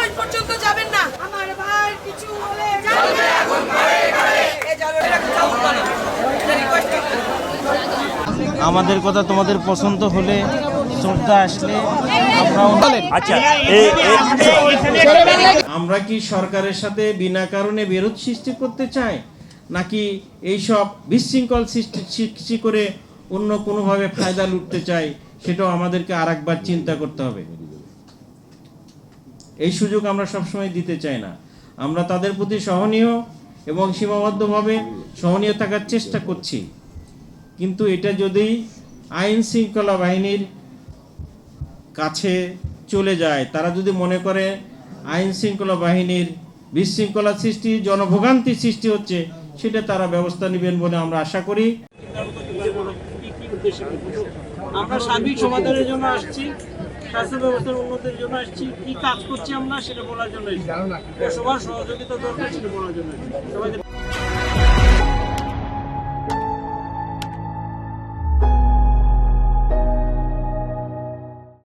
Point পর্যন্ত যাবেন না আমার ভাই কিছু হলে এখন আমাদের কথা তোমাদের পছন্দ হলে শ্রদ্ধা আসলে আচ্ছা আমরা কি সরকারের সাথে বিনা কারণে বিরোধ সৃষ্টি করতে চাই নাকি এইসব বিশৃঙ্খল সৃষ্টি সৃষ্টি করে অন্য কোনোভাবে ফায়দা লুটতে চাই সেটাও আমাদেরকে আর একবার চিন্তা করতে হবে এই সুযোগ আমরা সবসময় দিতে চাই না। আমরা তাদের প্রতি সহনীয় এবং সীমাবদ্ধভাবে সহনীয় থাকার চেষ্টা করছি। কিন্তু এটা যদি আইন শৃঙ্খলা বাহিনীর কাছে চলে যায়, তারা যদি মনে করে আইন শৃঙ্খলা বাহিনীর বিশৃঙ্খলা সৃষ্টি, জনভোগান্তি সৃষ্টি হচ্ছে, সেটা তারা ব্যবস্থা নেবেন বলে আমরা আশা করি। আমরা সার্বিক সমাধানের জন্য আসছি। স্বাস্থ্য ব্যবস্থার উন্নতির জন্য আসছি কি কাজ করছি আমরা সেটা বলার জন্য। সবার সহযোগিতা দরকার সেটা বলার জন্য। সবাই